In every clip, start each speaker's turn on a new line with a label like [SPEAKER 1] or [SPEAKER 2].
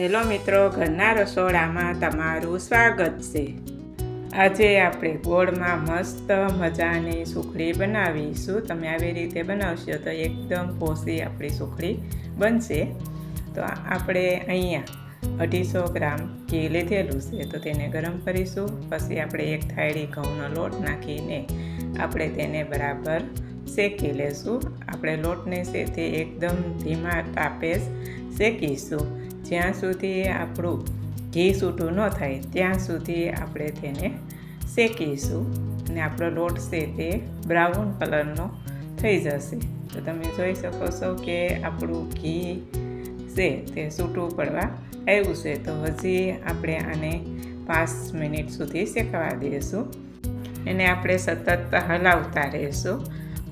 [SPEAKER 1] Hello મિત્રો ઘરના રસોડામાં તમારું સ્વાગત છે. આજે આપણે ગોળમાં મસ્ત મજાની સુખડી બનાવીશું. તમે આવી રીતે બનાવશો તો એકદમ પોસી આપણી સુખડી બનશે. તો આપણે અહીંયા અઢીસો ગ્રામ ઘી લીધેલું છે, તો તેને ગરમ કરીશું. પછી આપણે એક થાળી ઘઉંનો લોટ નાખીને આપણે તેને બરાબર શેકી લેશું. આપણે લોટને તે એકદમ ધીમા તાપે શેકીશું. જ્યાં સુધી આપણું ઘી સૂટું ન થાય, ત્યાં સુધી આપણે તેને શેકીશું અને આપણો લોટ છે તે બ્રાઉન કલરનો થઈ જશે. તો તમે જોઈ શકો છો કે આપણું ઘી છે તે સૂટું પડવા આવ્યું છે. તો હજી આપણે આને પાંચ મિનિટ સુધી શેકવા દઈશું. એને આપણે સતત હલાવતા રહીશું.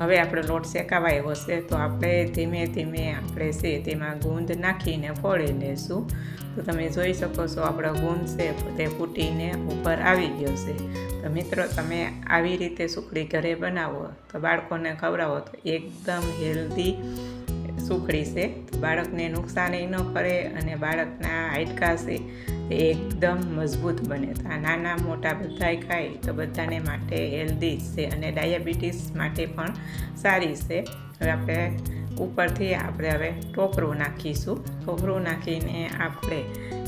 [SPEAKER 1] હવે આપણો લોટ શેકાવા આવ્યો છે, તો આપણે ધીમે ધીમે આપણે છે તેમાં ગુંદ નાખીને ફોડી લેશું. તો તમે જોઈ શકો છો આપણો ગુંદ છે તે ફૂટીને ઉપર આવી ગયો છે. તો મિત્રો, તમે આવી રીતે સુખડી ઘરે બનાવો તો બાળકોને ખવડાવો તો એકદમ હેલ્ધી સુખડી છે. બાળકને નુકસાન ન કરે અને બાળકના હાડકા છે એ એકદમ મજબૂત બને તો આ નાના મોટા બધાય ખાય તો બધાને માટે હેલ્ધી છે અને ડાયાબિટીસ માટે પણ સારી છે. હવે આપણે ઉપરથી આપણે હવે ટોપરું નાખીશું. ટોપરું નાખીને આપણે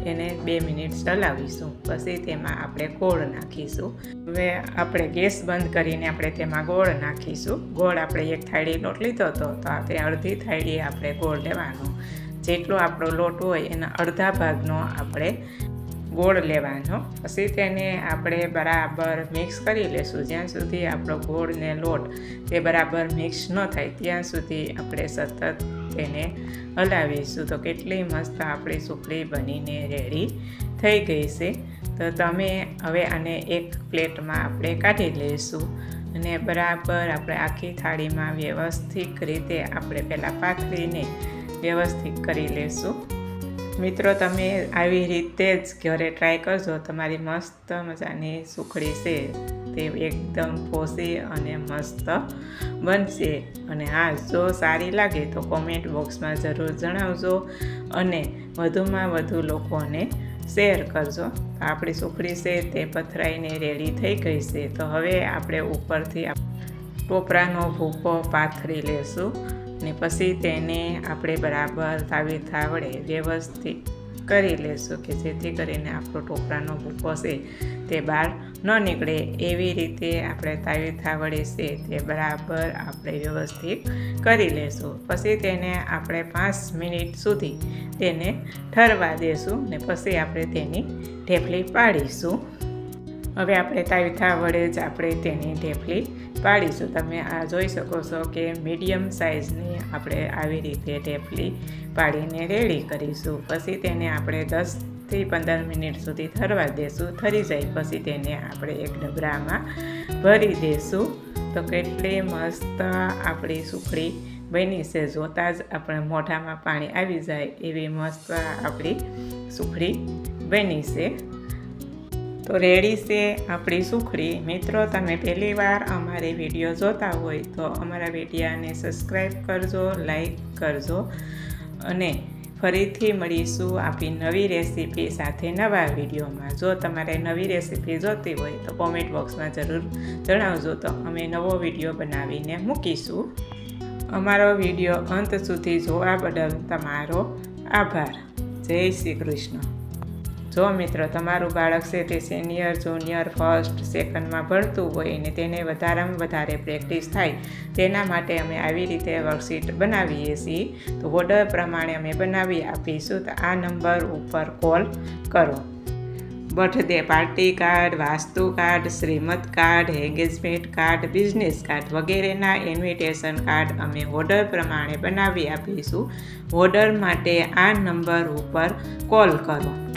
[SPEAKER 1] એને બે મિનિટ ચલાવીશું. પછી તેમાં આપણે ગોળ નાખીશું. હવે આપણે ગેસ બંધ કરીને આપણે તેમાં ગોળ નાખીશું. ગોળ આપણે એક થાળી લોટ લીધો હતો, તો આપણે અડધી થાળી આપણે ગોળ લેવાનો. જેટલો આપણો લોટ હોય એના અડધા ભાગનો આપણે ગોળ લેવાનો. પછી તેને આપણે બરાબર મિક્સ કરી લેશું. જ્યાં સુધી આપણો ગોળ ને લોટ તે બરાબર મિક્સ ન થાય, ત્યાં સુધી આપણે સતત તેને હલાવીશું. તો કેટલી મસ્ત આપણી સુખડી બનીને રેડી થઈ ગઈ છે. તો તમે હવે આને એક પ્લેટમાં આપણે કાઢી લઈશું અને બરાબર આપણે આખી થાળીમાં વ્યવસ્થિત રીતે આપણે પહેલાં પાથરીને વ્યવસ્થિત કરી લેશું. મિત્રો, તમે આવી રીતે જ ઘરે ટ્રાય કરજો. તમારી મસ્ત મજાની સુખડી છે. તે એકદમ ફોસી અને મસ્ત બનશે. અને હા, જો સારી લાગે તો કોમેન્ટ બોક્સમાં જરૂર જણાવજો અને વધુમાં વધુ લોકોને શેર કરજો. આપણી સુખડી છે તે પથરાઈને રેડી થઈ ગઈ છે. તો હવે આપણે ઉપરથી ટોપરાનો ભૂકો પાથરી લેશું. ને પછી તેને આપણે બરાબર થાવી થાવડે વ્યવસ્થિત કરી લેશું કે જેથી કરીને આપણો ટોપરાનો ભૂકો છે તે બહાર ન નીકળે. એવી રીતે આપણે તાવી થાવડે છે તે બરાબર આપણે વ્યવસ્થિત કરી લેશું. પછી તેને આપણે પાંચ મિનિટ સુધી તેને ઠરવા દેશું ને પછી આપણે તેની ઢેફલી પાડીશું. હવે આપણે તાવીથા વડે જ આપણે તેની ઢેફલી પાડીશું. તમે આ જોઈ શકો છો કે મીડિયમ સાઇઝની આપણે આવી રીતે ઢેફલી પાડીને રેડી કરીશું. પછી તેને આપણે દસથી પંદર મિનિટ સુધી થરવા દેશું. થરી જાય પછી તેને આપણે એક ડબરામાં ભરી દેશું. તો કેટલી મસ્ત આપણી સુખડી બની છે. જોતાં જ આપણે મોઢામાં પાણી આવી જાય એવી મસ્ત આપણી સુખડી બની છે. તો રેડી છે આપણી સુખડી. મિત્રો, તમે પહેલી વાર અમારી વીડિયો જોતા હોય તો અમારા વિડીયાને સબસ્ક્રાઈબ કરજો લાઈક કરજો અને ફરીથી મળીશું આપણી નવી રેસીપી સાથે નવા વિડીયોમાં. જો તમારે નવી રેસીપી જોતી હોય તો કોમેન્ટ બોક્સમાં જરૂર જણાવજો. તો અમે નવો વીડિયો બનાવીને મૂકીશું. અમારો વીડિયો અંત સુધી જોવા બદલ તમારો આભાર. જય શ્રી કૃષ્ણ. જો મિત્રો, તમારું બાળક છે તે સિનિયર જુનિયર ફર્સ્ટ સેકન્ડમાં ભણતું હોય અને તેને વધારેમાં વધારે પ્રેક્ટિસ થાય, તેના માટે અમે આવી રીતે વર્કશીટ બનાવીએ છીએ. તો ઓર્ડર પ્રમાણે અમે બનાવી આપીશું. તો આ નંબર ઉપર કોલ કરો. Birthday party card, vastu card, શ્રીમત card engagement card business card વગેરેના ઇન્વિટેશન કાર્ડ અમે ઓર્ડર પ્રમાણે બનાવી આપીશું. ઓર્ડર માટે આ નંબર ઉપર કોલ કરો.